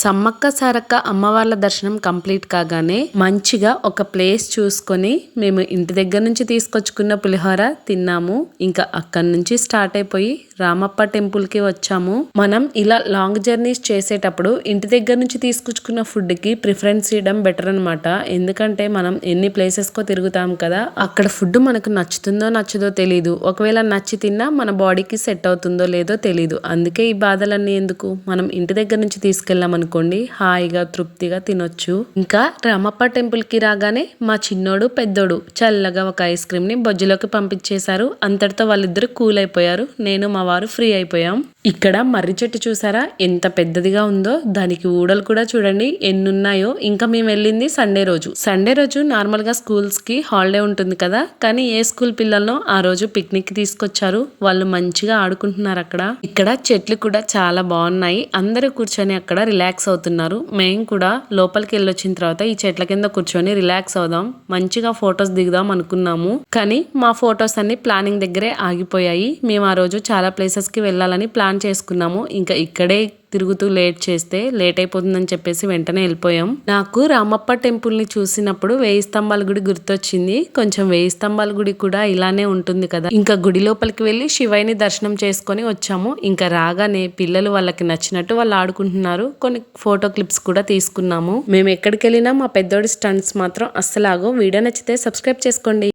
సమ్మక్క సారక్క అమ్మవార్ల దర్శనం కంప్లీట్ కాగానే మంచిగా ఒక ప్లేస్ చూసుకొని మేము ఇంటి దగ్గర నుంచి తీసుకొచ్చుకున్న పులిహోర తిన్నాము. ఇంకా అక్కడి నుంచి స్టార్ట్ అయిపోయి రామప్ప టెంపుల్కి వచ్చాము. మనం ఇలా లాంగ్ జర్నీస్ చేసేటప్పుడు ఇంటి దగ్గర నుంచి తీసుకొచ్చుకున్న ఫుడ్కి ప్రిఫరెన్స్ ఇవ్వడం బెటర్ అనమాట ఎందుకంటే మనం ఎన్ని ప్లేసెస్కో తిరుగుతాం కదా అక్కడ ఫుడ్ మనకు నచ్చుతుందో నచ్చదో తెలీదు. ఒకవేళ నచ్చి తిన్నా మన బాడీకి సెట్ అవుతుందో లేదో తెలీదు. అందుకే ఈ బాధలన్నీ ఎందుకు? మనం ఇంటి దగ్గర నుంచి తీసుకెళ్ళాం అనుకోండి హాయిగా తృప్తిగా తినొచ్చు. ఇంకా రామప్ప టెంపుల్కి రాగానే మా చిన్నోడు పెద్దోడు చల్లగా ఒక ఐస్ క్రీమ్ని బొజ్జులోకి పంపించేశారు. అంతటితో వాళ్ళిద్దరు కూల్ అయిపోయారు నేను మా వారు ఫ్రీ అయిపోయాం. ఇక్కడ మర్రి చెట్టు చూసారా? ఎంత పెద్దదిగా ఉందో. దానికి ఊడలు కూడా చూడండి. ఎన్ని ఉన్నాయో ఇంకా మేము వెళ్ళింది సండే రోజు. సండే రోజు నార్మల్గా స్కూల్స్కి స్కూల్స్కి హాలిడే ఉంటుంది కదా. కానీ ఏ స్కూల్ పిల్లలను ఆ రోజు పిక్నిక్ తీసుకొచ్చారు. వాళ్ళు మంచిగా ఆడుకుంటున్నారు అక్కడ. ఇక్కడ చెట్లు కూడా చాలా బాగున్నాయి. అందరూ కూర్చొని అక్కడ రిలాక్స్ అవుతున్నారు. మేము కూడా లోపలికి వెళ్ళొచ్చిన తర్వాత ఈ చెట్ల కింద కూర్చొని రిలాక్స్ అవుదాం. మంచిగా ఫొటోస్ దిగుదాం అనుకున్నాము. కానీ మా ఫొటోస్ అన్ని ప్లానింగ్ దగ్గరే ఆగిపోయాయి. మేము ఆ రోజు చాలా ప్లేసెస్కి వెళ్ళాలని ప్లాన్ చేసుకున్నాము. ఇంకా ఇక్కడే తిరుగుతూ లేట్ చేస్తే లేట్ అయిపోతుందని చెప్పేసి వెంటనే వెళ్ళిపోయాం. నాకు రామప్ప టెంపుల్ని చూసినప్పుడు వేయి స్తంభాల గుడి గుర్తొచ్చింది. కొంచెం వేయి స్తంభాల గుడి కూడా ఇలానే ఉంటుంది కదా. ఇంకా గుడి లోపలికి వెళ్ళి శివయ్యని దర్శనం చేసుకొని వచ్చాము. ఇంకా రాగానే పిల్లలు వాళ్ళకి నచ్చినట్టు వాళ్ళు ఆడుకుంటున్నారు. కొన్ని ఫోటో క్లిప్స్ కూడా తీసుకున్నాము. మేము ఎక్కడికి వెళ్ళినా మా పెద్దోడి స్టంట్స్ మాత్రం అస్సలాగో వీడియో నచ్చితే సబ్స్క్రైబ్ చేసుకోండి.